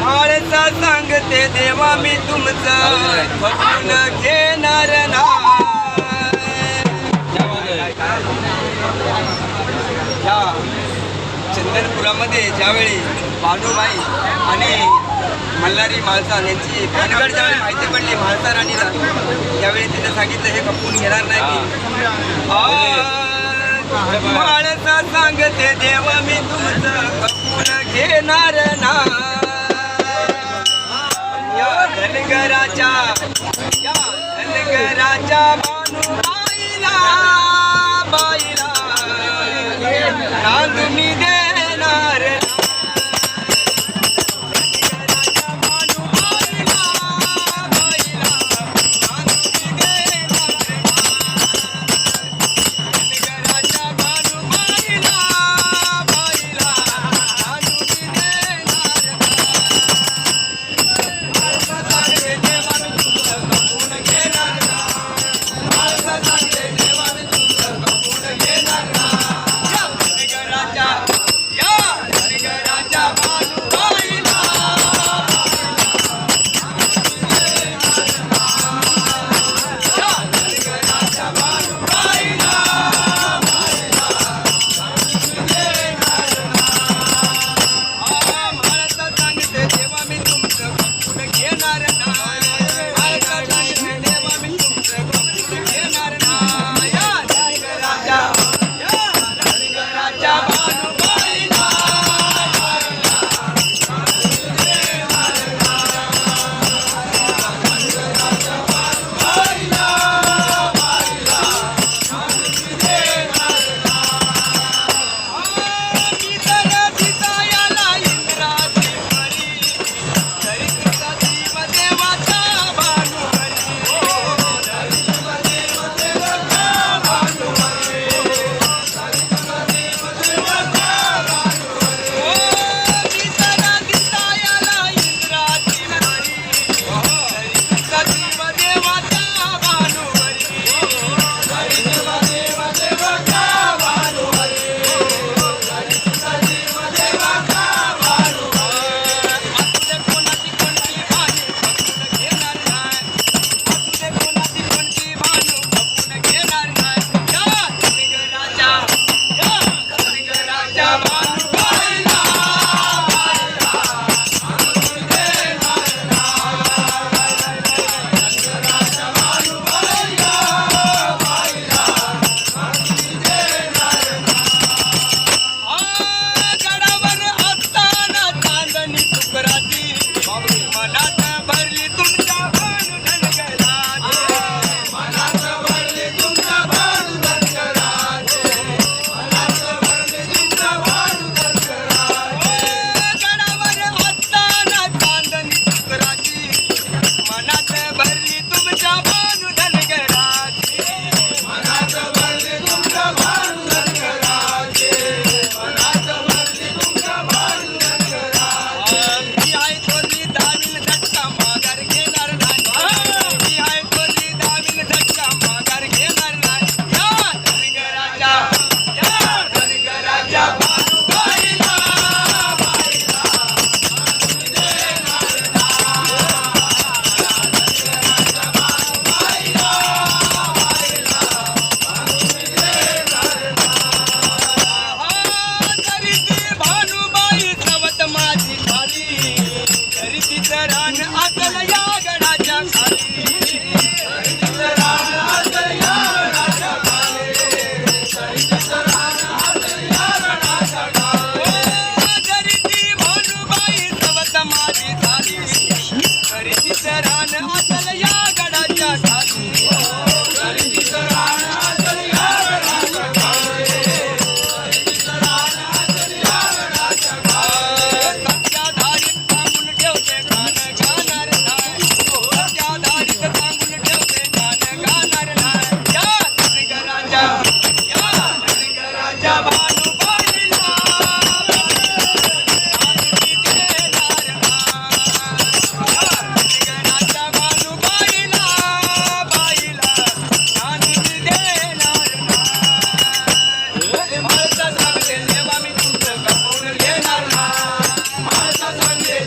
माळचा सांगते देवा मी तुमचं घेणार ना चंदनपुरामध्ये ज्यावेळी बानूबाई आणि मल्हारी माळसान यांची भानगड ज्यावेळी माहिती पडली मालसा राणीला त्यावेळी तिने सांगितलं हे कपून घेणार नाही माणसा सांगते देव मी तुमचं घेणार ना या धनगराच्या या धनगराच्या ಶರಣ Santander.